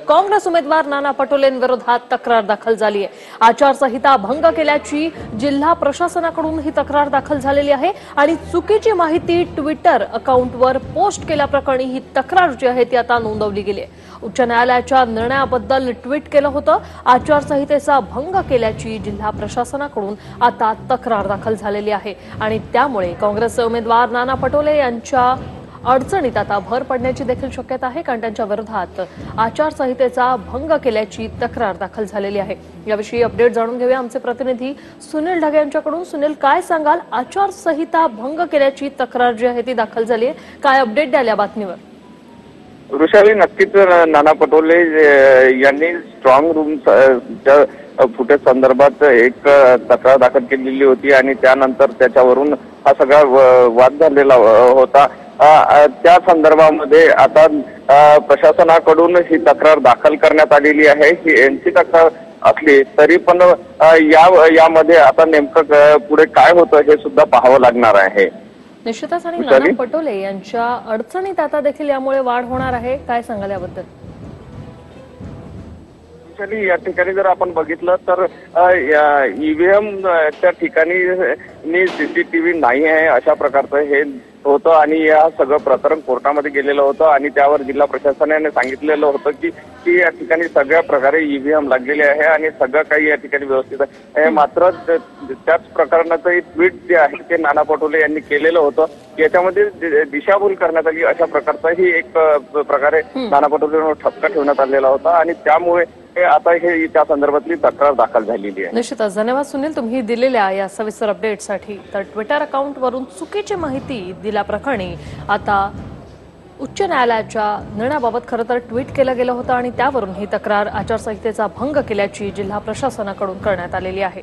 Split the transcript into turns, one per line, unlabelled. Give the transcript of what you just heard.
काँग्रेस उमेदवार नाना पटोलेंविरोधात तक्रार दाखल झाली आहे. आचारसंहिता भंग केल्याची जिल्हा प्रशासनाकडून ही तक्रार दाखल झालेली आहे आणि चुकीची माहिती ट्विटर अकाउंटवर पोस्ट केल्याप्रकरणी ही तक्रार जी आहे ती आता नोंदवली गेली आहे. उच्च न्यायालयाच्या निर्णयाबद्दल ट्विट केलं होतं. आचारसंहितेचा भंग केल्याची जिल्हा प्रशासनाकडून आता तक्रार दाखल झालेली आहे. आणि त्यामुळे काँग्रेसचे उमेदवार नाना पटोले यांच्या अडचणीत आता भर पडण्याची देखील शक्यता आहे कारण त्यांच्या विरोधात आचारसंहितेचा भंग केल्याची तक्रार दाखल झालेली आहे. याविषयी अपडेट जाणून घेऊया आमचे प्रतिनिधी सुनील ढगे यांच्याकडून. सुनील काय सांगाल? आचारसंहिता भंग केल्याची तक्रार जी आहे ती दाखल झाली आहे. काय अपडेट द्याल या बातमीवर?
वृषाली नक्कीच नाना पटोले यांनी स्ट्रॉंग रूम च्या फुटेज संदर्भात एक तक्रार दाखल केलेली होती आणि त्यानंतर त्याच्यावरून हा सगळा व- वाद झालेला होता. त्या संदर्भामध्ये आता प्रशासनाकडून ही तक्रार दाखल करण्यात आलेली आहे. ही यांची तक्रार असली तरी पण या यामध्ये आता नेमकं पुढे काय होतं हे सुद्धा पाहावं लागणार आहे.
निश्चितच. आणि? नाना पटोले यांच्या अडचणीत आता देखील यामुळे वाढ होणार आहे. काय सांगाल याबद्दल?
Actually, या ठिकाणी जर आपण बघितलं तर ईव्हीएम च्या ठिकाणी सीसीटीव्ही नाही आहे अशा प्रकारचं हे होतं आणि या सगळं प्रकरण कोर्टामध्ये गेलेलं होतं आणि त्यावर जिल्हा प्रशासनाने सांगितलेलं होतं की की या ठिकाणी सगळ्या प्रकारे ईव्हीएम लागलेले आहे आणि सगळं काही या ठिकाणी व्यवस्थित आहे. मात्र त्याच प्रकरणाचं एक ट्विट जे आहे ते नाना पटोले यांनी केलेलं होतं. याच्यामध्ये दिशाभूल करण्यात आली अशा प्रकारचाही एक प्रकारे नाना पटोलेंवर ठपका ठेवण्यात आलेला होता आणि त्यामुळे आता हे त्या संदर्भातली तक्रार दाखल झालेली आहे.
निश्चितच. धन्यवाद सुनील तुम्ही दिलेल्या या सविस्तर अपडेटसाठी तर ट्विटर अकाउंटवरून चुकीची माहिती दिल्याप्रकरणी आता उच्च न्यायालयाच्या निर्णयाबाबत खरं तर ट्विट केलं गेलं होतं आणि त्यावरून ही तक्रार आचारसंहितेचा भंग केल्याची जिल्हा प्रशासनाकडून करण्यात आलेली आहे.